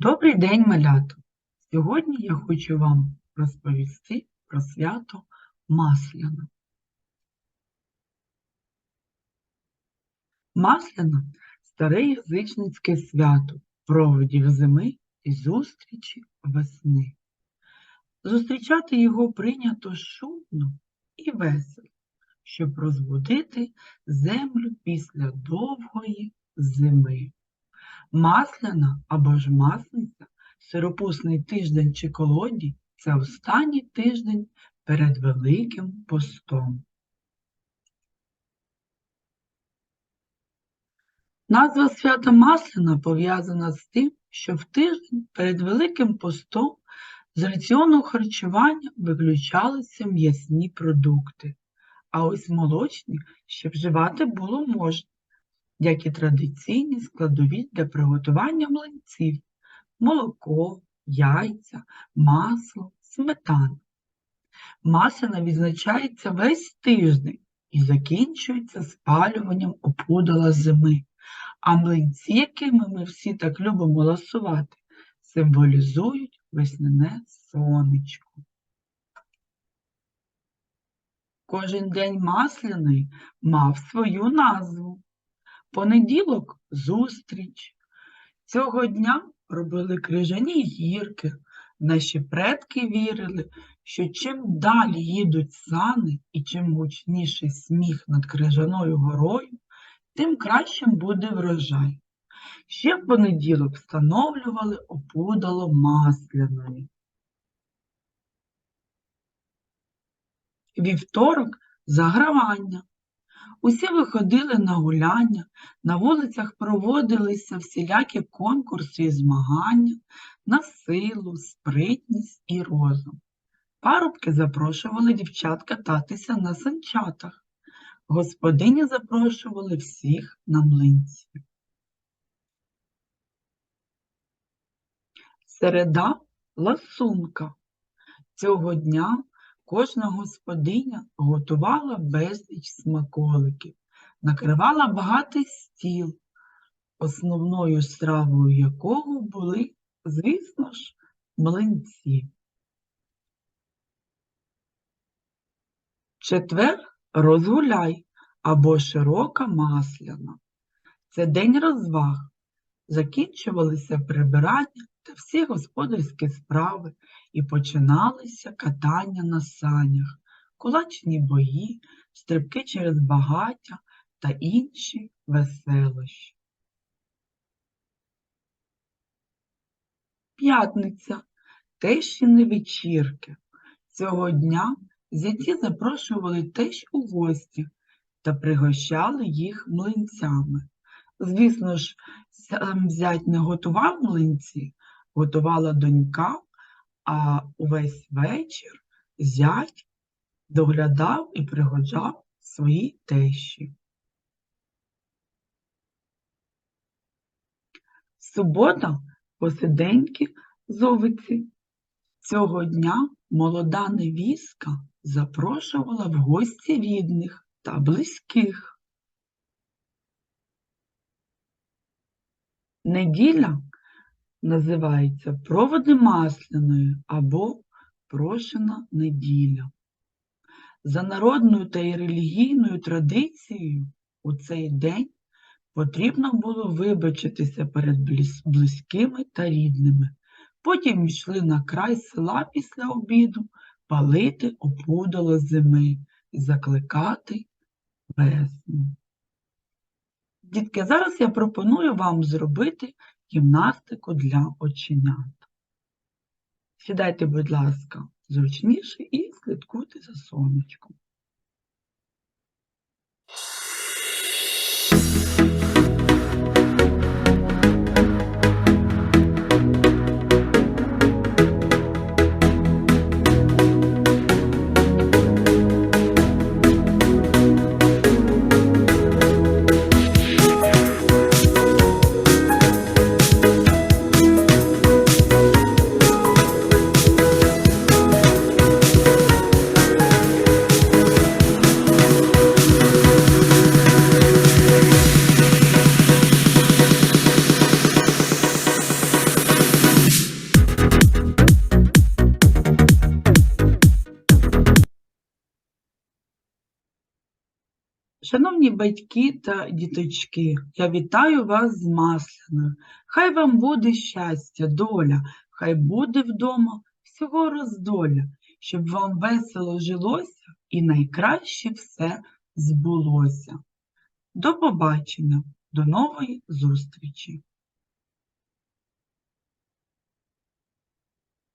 Добрий день, малята! Сьогодні я хочу вам розповісти про свято Масляна. Масляна – старе язичницьке свято проводів зими і зустрічі весни. Зустрічати його прийнято шумно і весело, щоб розбудити землю після довгої зими. Масляна або ж масниця, сиропусний тиждень чи колодій – це останній тиждень перед Великим постом. Назва свята Масляна пов'язана з тим, що в тиждень перед Великим постом з раціону харчування виключалися м'ясні продукти, а ось молочні ще вживати було можна як і традиційні складові для приготування млинців – молоко, яйця, масло, сметана. Масляна відзначається весь тиждень і закінчується спалюванням опудала зими, а млинці, якими ми всі так любимо ласувати, символізують весняне сонечко. Кожен день масляний мав свою назву. Понеділок зустріч. Цього дня робили крижані гірки. Наші предки вірили, що чим далі їдуть сани і чим гучніший сміх над крижаною горою, тим кращим буде врожай. Ще в понеділок встановлювали опудало масляної. Вівторок загравання. Усі виходили на гуляння, на вулицях проводилися всілякі конкурси і змагання на силу, спритність і розум. Парубки запрошували дівчат кататися на санчатах. Господині запрошували всіх на млинці. Середа ласунка. Цього дня Кожна господиня готувала безліч смаколиків, накривала багатий стіл, основною стравою якого були, звісно ж, млинці. Четвер розгуляй або широка масляна. Це день розваг. Закінчувалися прибирання та всі господарські справи і починалися катання на санях, кулачні бої, стрибки через багаття та інші веселощі. П'ятниця тещини вечірки. Цього дня зяті запрошували тещ у гості та пригощали їх млинцями. Звісно ж, сам зять не готував млинці, готувала донька, а увесь вечір зять доглядав і пригоджав свої тещі. Субота посиденьки зовиці. Цього дня молода невістка запрошувала в гості рідних та близьких. Неділя називається проводи масляної або прошена неділя. За народною та й релігійною традицією у цей день потрібно було вибачитися перед близькими та рідними. Потім йшли на край села після обіду палити опудало зими і закликати весну. Дітки, зараз я пропоную вам зробити гімнастику для оченят. Сідайте, будь ласка, зручніше і слідкуйте за сонечком. Шановні батьки та діточки, я вітаю вас з Масляною. Хай вам буде щастя, доля, хай буде вдома всього роздоля, щоб вам весело жилося і найкраще все збулося. До побачення, до нової зустрічі!